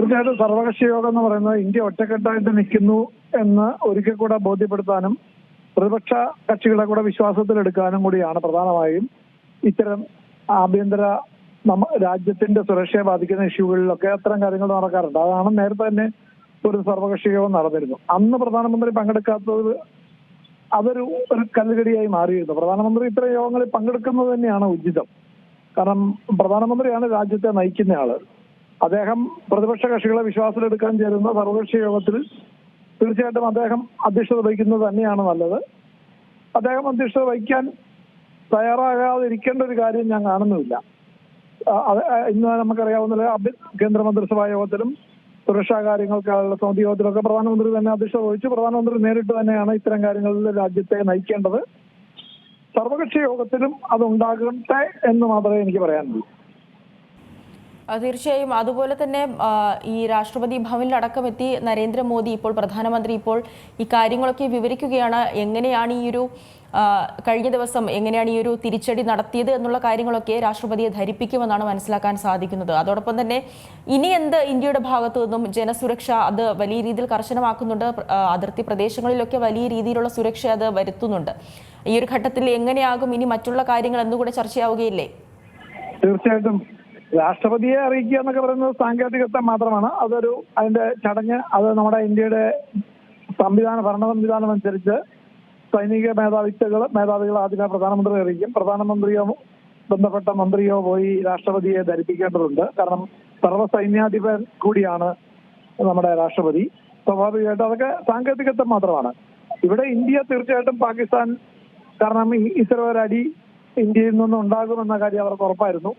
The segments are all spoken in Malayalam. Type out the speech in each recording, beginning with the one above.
തീർച്ചയായിട്ടും സർവകക്ഷി യോഗം എന്ന് പറയുന്നത് ഇന്ത്യ ഒറ്റക്കെട്ടായിട്ട് നിൽക്കുന്നു എന്ന് ഒരിക്കൽ കൂടെ ബോധ്യപ്പെടുത്താനും പ്രതിപക്ഷ കക്ഷികളെ കൂടെ വിശ്വാസത്തിലെടുക്കാനും കൂടിയാണ് പ്രധാനമായും ഇത്തരം ആഭ്യന്തര നമ്മ രാജ്യത്തിന്റെ സുരക്ഷയെ ബാധിക്കുന്ന ഇഷ്യൂകളിലൊക്കെ അത്തരം കാര്യങ്ങൾ നടക്കാറുണ്ട്. അതാണ് നേരത്തെ തന്നെ ഒരു സർവകക്ഷി യോഗം നടന്നിരുന്നു. അന്ന് പ്രധാനമന്ത്രി പങ്കെടുക്കാത്തത് അതൊരു ഒരു കല്ലുകടിയായി മാറിയിരുന്നു. പ്രധാനമന്ത്രി ഇത്തരം യോഗങ്ങളിൽ പങ്കെടുക്കുന്നത് തന്നെയാണ് ഉചിതം. കാരണം പ്രധാനമന്ത്രിയാണ് രാജ്യത്തെ നയിക്കുന്ന ആൾ. അദ്ദേഹം പ്രതിപക്ഷ കക്ഷികളെ വിശ്വാസത്തിലെടുക്കാൻ ചേരുന്ന സർവകക്ഷി യോഗത്തിൽ തീർച്ചയായിട്ടും അദ്ദേഹം അധ്യക്ഷത വഹിക്കുന്നത് തന്നെയാണ് നല്ലത്. അദ്ദേഹം അധ്യക്ഷത വഹിക്കാൻ തയ്യാറാകാതിരിക്കേണ്ട ഒരു കാര്യം ഞാൻ കാണുന്നില്ല ഇന്ന് നമുക്കറിയാവുന്ന കേന്ദ്രമന്ത്രിസഭാ യോഗത്തിലും സുരക്ഷാ കാര്യങ്ങൾക്കുള്ള സമിതി യോഗത്തിലൊക്കെ പ്രധാനമന്ത്രി തന്നെ അധ്യക്ഷത വഹിച്ചു. പ്രധാനമന്ത്രി നേരിട്ട് തന്നെയാണ് ഇത്തരം കാര്യങ്ങളിൽ രാജ്യത്തെ നയിക്കേണ്ടത്. സർവകക്ഷി യോഗത്തിലും അത് ഉണ്ടാകട്ടെ എന്ന് മാത്രമേ എനിക്ക് പറയാനുള്ളൂ. തീർച്ചയായും അതുപോലെ തന്നെ ഈ രാഷ്ട്രപതി ഭവനിലടക്കം എത്തി നരേന്ദ്രമോദി ഇപ്പോൾ പ്രധാനമന്ത്രി ഇപ്പോൾ ഈ കാര്യങ്ങളൊക്കെ വിവരിക്കുകയാണ്. എങ്ങനെയാണ് ഈ ഒരു കഴിഞ്ഞ ദിവസം എങ്ങനെയാണ് ഈ ഒരു തിരിച്ചടി നടത്തിയത് എന്നുള്ള കാര്യങ്ങളൊക്കെ രാഷ്ട്രപതിയെ ധരിപ്പിക്കുമെന്നാണ് മനസ്സിലാക്കാൻ സാധിക്കുന്നത്. അതോടൊപ്പം തന്നെ ഇനി എന്ത് ഇന്ത്യയുടെ ഭാഗത്തു നിന്നും ജനസുരക്ഷ അത് വലിയ രീതിയിൽ കർശനമാക്കുന്നുണ്ട്. അതിർത്തി പ്രദേശങ്ങളിലൊക്കെ വലിയ രീതിയിലുള്ള സുരക്ഷ അത് വരുത്തുന്നുണ്ട്. ഈ ഒരു ഘട്ടത്തിൽ എങ്ങനെയാകും? ഇനി മറ്റുള്ള കാര്യങ്ങൾ എന്നുകൂടെ ചർച്ചയാവുകയില്ലേ? തീർച്ചയായിട്ടും. രാഷ്ട്രപതിയെ അറിയിക്കുക എന്നൊക്കെ പറയുന്നത് സാങ്കേതികത്വം മാത്രമാണ്. അതൊരു അതിന്റെ ചടങ്ങ് അത് നമ്മുടെ ഇന്ത്യയുടെ സംവിധാന ഭരണ സംവിധാനം അനുസരിച്ച് സൈനിക മേധാവിത്വങ്ങൾ മേധാവികൾ ആദ്യമേ പ്രധാനമന്ത്രി അറിയിക്കും. പ്രധാനമന്ത്രിയോ ബന്ധപ്പെട്ട മന്ത്രിയോ പോയി രാഷ്ട്രപതിയെ ധരിപ്പിക്കേണ്ടതുണ്ട്. കാരണം സർവ സൈന്യാധിപൻ കൂടിയാണ് നമ്മുടെ രാഷ്ട്രപതി. സ്വാഭാവികമായിട്ടും അതൊക്കെ സാങ്കേതികത്വം മാത്രമാണ്. ഇവിടെ ഇന്ത്യ തീർച്ചയായിട്ടും പാകിസ്ഥാൻ കാരണം ഇത്തരം ഒരു അടി ഇന്ത്യയിൽ നിന്ന് ഉണ്ടാകുമെന്ന കാര്യം അവർക്ക് ഉറപ്പായിരുന്നു.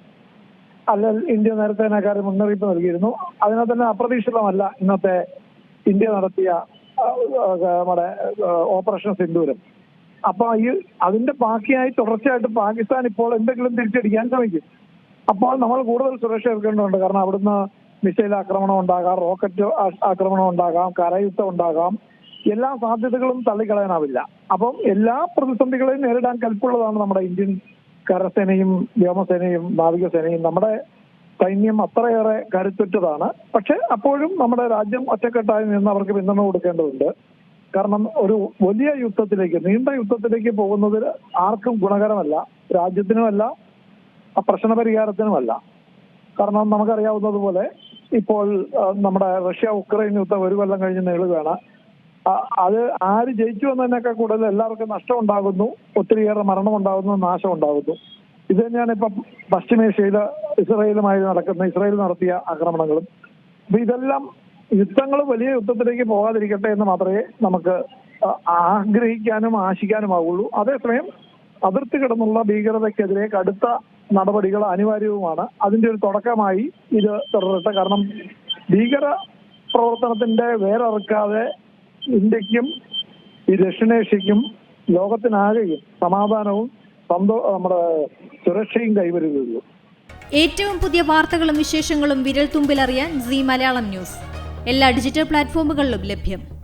അല്ല ഇന്ത്യ നേരത്തെ കാര്യം മുന്നറിയിപ്പ് നൽകിയിരുന്നു. അതിനാൽ തന്നെ അപ്രതീക്ഷിതമല്ല ഇന്നത്തെ ഇന്ത്യ നടത്തിയ നമ്മുടെ ഓപ്പറേഷൻ സിന്ദൂരം. അപ്പൊ ഈ അതിന്റെ ബാക്കിയായി തുടർച്ചയായിട്ട് പാകിസ്ഥാൻ ഇപ്പോൾ എന്തെങ്കിലും തിരിച്ചടിക്കാൻ ശ്രമിക്കും. അപ്പോൾ നമ്മൾ കൂടുതൽ സുരക്ഷ എടുക്കേണ്ടതുണ്ട്. കാരണം അവിടുന്ന് മിസൈൽ ആക്രമണം ഉണ്ടാകാം റോക്കറ്റ് ആക്രമണം ഉണ്ടാകാം കരയുദ്ധം ഉണ്ടാകാം. എല്ലാ സാധ്യതകളും തള്ളിക്കളയാനാവില്ല. അപ്പം എല്ലാ പ്രതിസന്ധികളെയും നേരിടാൻ കൽപ്പുള്ളതാണ് നമ്മുടെ ഇന്ത്യൻ കരസേനയും വ്യോമസേനയും നാവികസേനയും നമ്മുടെ സൈന്യം അത്രയേറെ കരുത്തുറ്റതാണ്. പക്ഷെ അപ്പോഴും നമ്മുടെ രാജ്യം ഒറ്റക്കെട്ടായി നിന്ന് അവർക്ക് പിന്തുണ കൊടുക്കേണ്ടതുണ്ട്. കാരണം ഒരു വലിയ യുദ്ധത്തിലേക്ക് നീണ്ട യുദ്ധത്തിലേക്ക് പോകുന്നതിൽ ആർക്കും ഗുണകരമല്ല. രാജ്യത്തിനുമല്ല പ്രശ്ന പരിഹാരത്തിനുമല്ല. കാരണം നമുക്കറിയാവുന്നതുപോലെ ഇപ്പോൾ നമ്മുടെ റഷ്യ ഉക്രൈൻ യുദ്ധം ഒരു കൊല്ലം കഴിഞ്ഞ് നീളുകയാണ്. അത് ആര് ജയിച്ചു എന്നതിനൊക്കെ കൂടുതൽ എല്ലാവർക്കും നഷ്ടം ഉണ്ടാകുന്നു ഒത്തിരിയേറെ മരണം ഉണ്ടാകുന്നു നാശം ഉണ്ടാകുന്നു ഇത് തന്നെയാണ് ഇപ്പം പശ്ചിമേഷ്യയിൽ ഇസ്രയേലുമായി നടക്കുന്ന ഇസ്രയേൽ നടത്തിയ ആക്രമണങ്ങളും. അപ്പൊ ഇതെല്ലാം യുദ്ധങ്ങൾ വലിയ യുദ്ധത്തിലേക്ക് പോകാതിരിക്കട്ടെ എന്ന് മാത്രമേ നമുക്ക് ആഗ്രഹിക്കാനും ആശിക്കാനുമാവുള്ളൂ. അതേസമയം അതിർത്തി കിടന്നുള്ള ഭീകരതയ്ക്കെതിരെ കടുത്ത നടപടികൾ അനിവാര്യവുമാണ്. അതിന്റെ ഒരു തുടക്കമായി ഇത് തുടരട്ടെ. കാരണം ഭീകര പ്രവർത്തനത്തിന്റെ വേരറുക്കാതെ ഇന്ത്യക്കും ഈ ദക്ഷിണേഷ്യക്കും ലോകത്തിനാകെയും സമാധാനവും സന്തോ നമ്മുടെ സുരക്ഷയും കൈവരുകയുള്ളൂ. ഏറ്റവും പുതിയ വാർത്തകളും വിശേഷങ്ങളും വിരൽ തുമ്പിലറിയാൻ സി മലയാളം ന്യൂസ്. എല്ലാ ഡിജിറ്റൽ പ്ലാറ്റ്ഫോമുകളിലും ലഭ്യം.